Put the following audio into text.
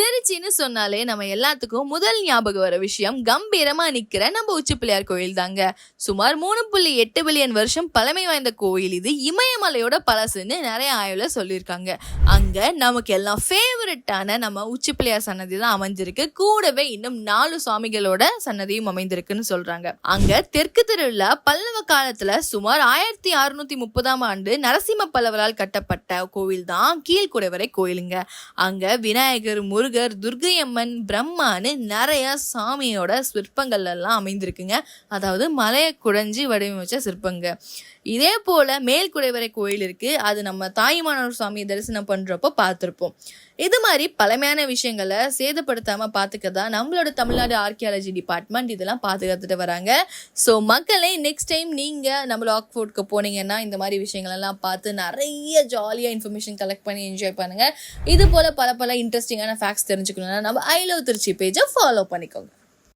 திருச்சின்னு சொன்னாலே நம்ம எல்லாத்துக்கும் முதல் ஞாபகம் வர விஷயம் கம்பீரமா நிக்கிற நம்ம உச்சி பிள்ளையார் கோயில் தாங்க. சுமார் மூணு புள்ளி எட்டு பில்லியன் வருஷம் பழமை வாய்ந்த கோயில் இது. இமயமலையோட பழசுன்னு நிறைய ஆய்வுல சொல்லியிருக்காங்க. அங்க நமக்கு எல்லாம் ஃபேவரட்டான நம்ம உச்சி பிள்ளையார் சன்னதி தான் அமைஞ்சிருக்கு. கூடவே இன்னும் நாலு சுவாமிகளோட சன்னதியும் அமைந்திருக்குன்னு சொல்றாங்க. அங்க தெற்கு தெருவில் பல்லவ காலத்துல சுமார் ஆயிரத்தி அறுநூத்தி முப்பதாம் ஆண்டு நரசிம்ம பல்லவரால் கட்டப்பட்ட கோவில் தான் கீழ்குடைவரை கோயிலுங்க. அங்க விநாயகர் முருகர் துர்கையம்மன் பிரம்மான்னு நிறைய சாமியோட சிற்பங்கள் எல்லாம் அமைந்திருக்குங்க. அதாவது மலையை குடைஞ்சி வடிவமைச்ச சிற்பங்க. இதே போல மேல்குடைவரை கோயில் இருக்கு. அது நம்ம தாயுமானவர் சுவாமியை தரிசனம் பண்றப்போ பார்த்துருப்போம். இது மாதிரி பழமையான விஷயங்களை சேதப்படுத்தாம தான் நம்மளோட தமிழ்நாடு ஆர்கியாலஜி டிபார்ட்மெண்ட் இதெல்லாம் பாதுகாத்துட்டு வராங்க. ஸோ மக்களே நெக்ஸ்ட் டைம் நீங்க நம்ம லாக்ஃபோர்ட்க்கு போனீங்கன்னா இந்த மாதிரி விஷயங்கள் எல்லாம் பார்த்து நிறைய ஜாலியாக இன்ஃபர்மேஷன் கலெக்ட் பண்ணி என்ஜாய் பண்ணுங்க. இது போல பல பல இன்ட்ரெஸ்டிங்கான ஃபேக்ட்ஸ் தெரிஞ்சுக்கணும்னா நம்ம ஐ லவ் திருச்சி பேஜை ஃபாலோ பண்ணிக்கோங்க.